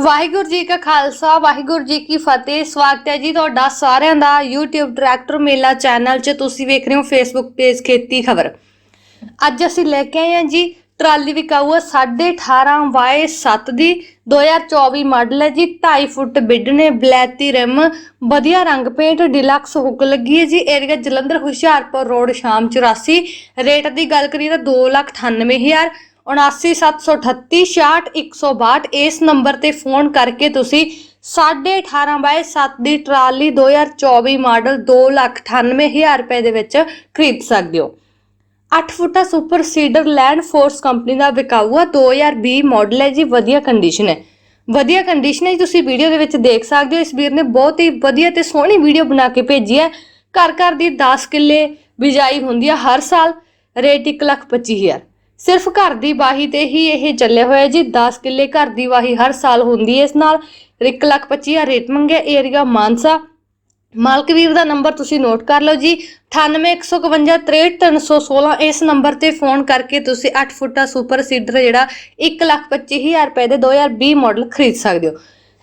ਵਾਹਿਗੁਰੂ ਜੀ ਕਾ ਖਾਲਸਾ, ਵਾਹਿਗੁਰੂ ਜੀ ਕੀ ਫਤਿਹ। ਸਵਾਗਤ ਹੈ ਜੀ ਤੁਹਾਡਾ ਸਾਰਿਆਂ ਦਾ YouTube ਟਰੈਕਟਰ ਮੇਲਾ ਚੈਨਲ 'ਚ। ਤੁਸੀਂ ਵੇਖ ਰਹੇ ਹੋ Facebook ਪੇਜ ਖੇਤੀ ਖਬਰ। ਅੱਜ ਅਸੀਂ ਲੈ ਕੇ ਆਏ ਹਾਂ ਜੀ ਟਰਾਲੀ ਵਿਕਾਊ ਹੈ 18.5 ਵਾਏ 7 ਦੀ। 2024 ਮਾਡਲ ਹੈ ਜੀ 2.5 ਫੁੱਟ ਬਿੱਡ ਨੇ, ਬਲੈਤੀ ਰਿਮ, ਵਧੀਆ ਰੰਗ ਪੇਂਟ ਡਿਲਕਸ ਹੁੱਕ ਲੱਗੀ ਹੈ ਜੀ। ਏਰੀਆ ਜਲੰਧਰ ਹੁਸ਼ਿਆਰਪੁਰ ਰੋਡ ਸ਼ਾਮ 84 ਰੇਟ ਦੀ ਗੱਲ ਕਰੀਏ ਤਾਂ 298000 79738 66162 ਇਸ ਨੰਬਰ ਤੇ ਫੋਨ ਕਰਕੇ ਤੁਸੀਂ 18.5 ਬਾਏ 7 ਦੀ ਟਰਾਲੀ 2024 ਮਾਡਲ 298000 ਰੁਪਏ ਦੇ ਵਿੱਚ ਖਰੀਦ ਸਕਦੇ ਹੋ। 8 ਫੁੱਟਾ super seeder land force company ਦਾ ਵਿਕਾਊ ਆ 2020 ਮਾਡਲ ਹੈ ਜੀ ਵਧੀਆ ਕੰਡੀਸ਼ਨ ਹੈ। ਵਧੀਆ ਕੰਡੀਸ਼ਨ ਹੈ ਜੀ ਤੁਸੀਂ ਵੀਡੀਓ ਦੇ ਵਿੱਚ ਦੇਖ ਸਕਦੇ ਹੋ। ਇਸ ਵੀਰ ਨੇ ਬਹੁਤ ਹੀ ਵਧੀਆ ਤੇ ਸੋਹਣੀ ਵੀਡੀਓ ਬਣਾ ਕੇ ਭੇਜੀ ਹੈ। ਘਰ ਘਰ ਦੀ 10 ਕਿੱਲੇ ਬਿਜਾਈ ਹੁੰਦੀ ਆ ਹਰ ਸਾਲ ਰੇਟ 1,25,000 ਸਿਰਫ ਘਰ ਦੀ ਵਾਹੀ ਤੇ ਹੀ ਇਹ ਚੱਲਿਆ ਹੋਇਆ ਜੀ। 10 ਕਿੱਲੇ ਘਰ ਦੀ ਵਾਹੀ ਹਰ ਸਾਲ ਹੁੰਦੀ ਹੈ। ਇਸ ਨਾਲ 1,25,000 ਰੇਟ ਮੰਗਿਆ ਏਰੀਆ ਮਾਨਸਾ। ਮਾਲਕ ਵੀਰ ਦਾ ਨੰਬਰ ਤੁਸੀਂ ਨੋਟ ਕਰ ਲਓ ਜੀ। 9815536316 ਇਸ ਨੰਬਰ ਤੇ ਫੋਨ ਕਰਕੇ ਤੁਸੀਂ 8 ਫੁੱਟਾ ਸੁਪਰ ਸੀਡਰ ਜਿਹੜਾ 125000 ਰੁਪਏ ਦੇ 2020 ਮਾਡਲ ਖਰੀਦ ਸਕਦੇ ਹੋ।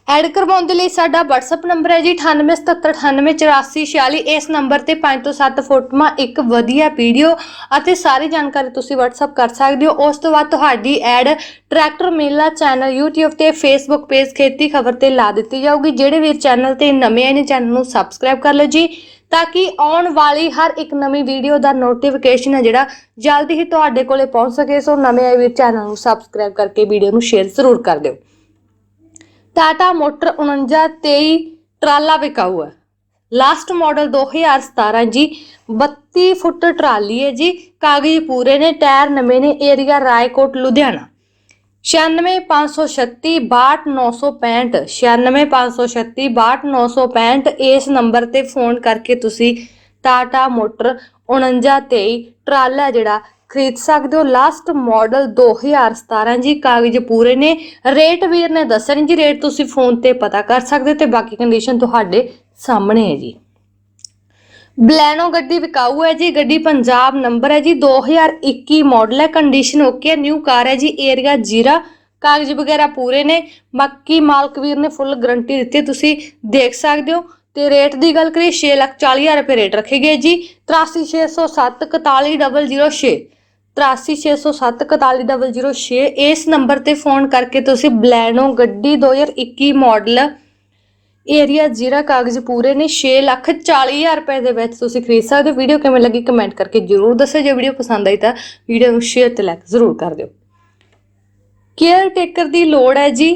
ਐਡ ਕਰਵਾਉਣ ਦੇ ਲਈ ਸਾਡਾ WhatsApp ਨੰਬਰ ਹੈ ਜੀ 9877988446 ਇਸ ਨੰਬਰ ਤੇ 5 ਤੋਂ 7 ਫੋਟੋਆਂ, ਇੱਕ ਵਧੀਆ ਵੀਡੀਓ ਅਤੇ ਸਾਰੀ ਜਾਣਕਾਰੀ ਤੁਸੀਂ WhatsApp ਕਰ ਸਕਦੇ ਹੋ। ਉਸ ਤੋਂ ਬਾਅਦ ਤੁਹਾਡੀ ad tractor mela channel YouTube ਤੇ Facebook ਪੇਜ ਖੇਤੀ ਖਬਰ ਤੇ ਲਾ ਦਿੱਤੀ ਜਾਊਗੀ। ਜਿਹੜੇ ਵੀਰ ਚੈਨਲ ਤੇ ਨਵੇਂ ਆਏ ਨੇ ਚੈਨਲ ਨੂੰ ਸਬਸਕ੍ਰਾਈਬ ਕਰ ਲਓ ਜੀ, ਤਾਂ ਕਿ ਆਉਣ ਵਾਲੀ ਹਰ ਇੱਕ ਨਵੀਂ ਵੀਡੀਓ ਦਾ ਨੋਟੀਫਿਕੇਸ਼ਨ ਹੈ ਜਿਹੜਾ ਜਲਦੀ ਹੀ ਤੁਹਾਡੇ ਕੋਲੇ ਪਹੁੰਚ ਸਕੇ। ਸੋ ਨਵੇਂ ਆਏ ਵੀਰ ਚੈਨਲ ਨੂੰ ਸਬਸਕ੍ਰਾਈਬ ਕਰਕੇ ਵੀਡੀਓ ਨੂੰ ਸ਼ੇਅਰ ਜ਼ਰੂਰ ਕਰ ਦਿਓ। ਟਾਟਾ ਮੋਟਰ 4923 ਟਰਾਲਾ ਵਿਕਾਊ ਹੈ। ਲਾਸਟ ਮਾਡਲ 2017 ਜੀ 32 ਫੁੱਟ ਟਰਾਲੀ ਹੈ ਜੀ, ਕਾਗਜ਼ ਪੂਰੇ ਨੇ, ਟਾਇਰ ਨਵੇਂ ਨੇ, ਏਰੀਆ ਰਾਏਕੋਟ, ਲੁਧਿਆਣਾ। 96536 62965 96536 62965 ਇਸ ਨੰਬਰ ਤੇ ਫੋਨ ਕਰਕੇ ਤੁਸੀਂ ਟਾਟਾ ਮੋਟਰ 4923 ਟਰਾਲਾ ਜਿਹੜਾ ਖਰੀਦ ਸਕਦੇ ਹੋ। ਲਾਸਟ ਮਾਡਲ 2017 ਜੀ, ਕਾਗਜ਼ ਪੂਰੇ ਨੇ। ਰੇਟ ਵੀਰ ਨੇ ਦੱਸਿਆ ਨਹੀਂ ਜੀ ਰੇਟ ਤੁਸੀਂ ਫੋਨ ਤੇ ਪਤਾ ਕਰ ਸਕਦੇ ਹੋ ਤੇ ਬਾਕੀ ਕੰਡੀਸ਼ਨ ਤੁਹਾਡੇ ਸਾਹਮਣੇ ਹੈ ਜੀ। ਬਲੈਨੋ ਗੱਡੀ ਵਿਕਾਊ ਹੈ ਜੀ, ਗੱਡੀ ਪੰਜਾਬ ਨੰਬਰ ਹੈ ਜੀ 2021 ਮਾਡਲ ਹੈ ਕੰਡੀਸ਼ਨ ਓਕੇ ਹੈ ਨਿਊ ਕਾਰ ਹੈ ਜੀ ਏਰੀਆ ਜੀਰਾ, ਕਾਗਜ਼ ਵਗੈਰਾ ਪੂਰੇ ਨੇ। ਬਾਕੀ ਮਾਲਕ ਵੀਰ ਨੇ ਫੁੱਲ ਗਰੰਟੀ ਦਿੱਤੀ, ਤੁਸੀਂ ਦੇਖ ਸਕਦੇ ਹੋ। ਤੇ ਰੇਟ ਦੀ ਗੱਲ ਕਰੀਏ 640000 ਰੁਪਏ ਰੇਟ ਰੱਖੇ ਗਏ ਜੀ 83607 41006 83607 41006 ਇਸ ਨੰਬਰ ਤੇ ਫੋਨ ਕਰਕੇ ਤੁਸੀਂ ਬਲੈਨੋ ਗੱਡੀ 2021 ਮਾਡਲ ਏਰੀਆ ਜ਼ੀਰਾ ਕਾਗਜ਼ ਪੂਰੇ ਨੇ 6 ਲੱਖ 40 ਹਜ਼ਾਰ ਰੁਪਏ ਦੇ ਵਿੱਚ ਤੁਸੀਂ ਖਰੀਦ ਸਕਦੇ ਹੋ। ਵੀਡੀਓ ਕਿਵੇਂ ਲੱਗੀ ਕਮੈਂਟ ਕਰਕੇ ਜਰੂਰ ਦੱਸਿਓ। ਜੇ ਵੀਡੀਓ ਪਸੰਦ ਆਈ ਤਾਂ ਵੀਡੀਓ ਨੂੰ ਸ਼ੇਅਰ ਤੇ ਲਾਈਕ ਜ਼ਰੂਰ ਕਰ ਦਿਓ। ਕੇਅਰ ਟੇਕਰ ਦੀ ਲੋੜ ਹੈ ਜੀ।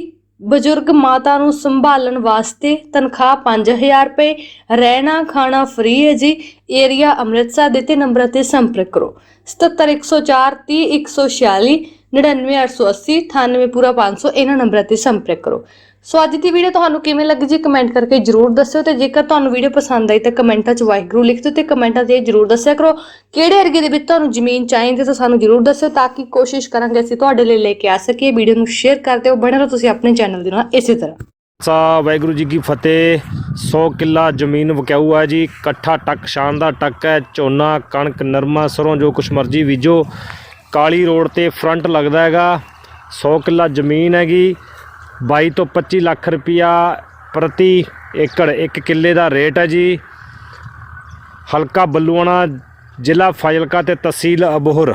ਬਜ਼ੁਰਗ ਮਾਤਾ ਨੂੰ ਸੰਭਾਲਣ ਵਾਸਤੇ ਤਨਖਾਹ 5000 ਰੁਪਏ, ਰਹਿਣਾ ਖਾਣਾ ਫ੍ਰੀ ਹੈ ਜੀ। ਏਰੀਆ ਅੰਮ੍ਰਿਤਸਰ ਦੇ ਤੇ ਨੰਬਰ ਤੇ ਸੰਪਰਕ ਕਰੋ। 77 104 30 146 99880 98500 ਇਹਨਾਂ ਨੰਬਰਾਂ ਤੇ ਸੰਪਰਕ ਕਰੋ। ਸੋ ਅੱਜ ਦੀ ਵੀਡੀਓ ਤੁਹਾਨੂੰ ਕਿਵੇਂ ਲੱਗੀ ਜੀ ਕਮੈਂਟ ਕਰਕੇ ਜਰੂਰ ਦੱਸਿਓ ਤੇ ਜੇਕਰ ਤੁਹਾਨੂੰ ਵੀਡੀਓ ਪਸੰਦ ਆਈ ਤਾਂ ਕਮੈਂਟਾਂ 'ਚ ਵਾਹਿਗੁਰੂ ਲਿਖ ਦਿਓ ਤੇ ਕਮੈਂਟਾਂ 'ਚ ਇਹ ਜਰੂਰ ਦੱਸਿਆ ਕਰੋ। ਕਿਹੜੇ ਏਰੀਏ ਦੇ ਵਿੱਚ ਤੁਹਾਨੂੰ ਜ਼ਮੀਨ ਚਾਹੀਦੀ ਤਾਂ ਸਾਨੂੰ ਜਰੂਰ ਦੱਸਿਓ ਤਾਂ ਕਿ ਕੋਸ਼ਿਸ਼ ਕਰਾਂਗੇ ਅਸੀਂ ਤੁਹਾਡੇ ਲਈ ਲੈ ਕੇ ਆ ਸਕੀਏ। ਵੀਡੀਓ ਨੂੰ ਸ਼ੇਅਰ ਕਰ ਦਿਓ, ਬਣੇ ਰਹੋ ਤੁਸੀਂ ਆਪਣੇ ਚੈਨਲ ਦੇ ਨਾਲ ਇਸੇ ਤਰ੍ਹਾਂ। ਸਾ ਵਾਹਿਗੁਰੂ ਜੀ ਕੀ ਫਤਿਹ 100 ਕਿੱਲਾ ਜ਼ਮੀਨ ਵਕਿਆਊ ਆ ਜੀ, ਇਕੱਠਾ ਟੱਕ ਸ਼ਾਨ ਦਾ ਟੱਕ ਹੈ, ਝੋਨਾ, ਕਣਕ, ਨਰਮਾ, ਸਰੋਂ, ਜੋ ਕੁਛ ਮਰਜ਼ੀ ਬੀਜੋ। ਕਾਲੀ ਰੋਡ ਤੇ ਫਰੰਟ ਲੱਗਦਾ ਹੈਗਾ 100 ਕਿੱਲਾ ਜ਼ਮੀਨ ਹੈਗੀ 22 ਤੋਂ 25 ਲੱਖ ਰੁਪਿਆ ਪ੍ਰਤੀ ਏਕੜ, ਇੱਕ ਕਿੱਲੇ ਦਾ ਰੇਟ ਹੈ ਜੀ। ਹਲਕਾ ਬੱਲੂਆਣਾ ਜ਼ਿਲ੍ਹਾ ਫਾਜ਼ਿਲਕਾ ਤੇ ਤਹਿਸੀਲ ਅਬੋਹਰ।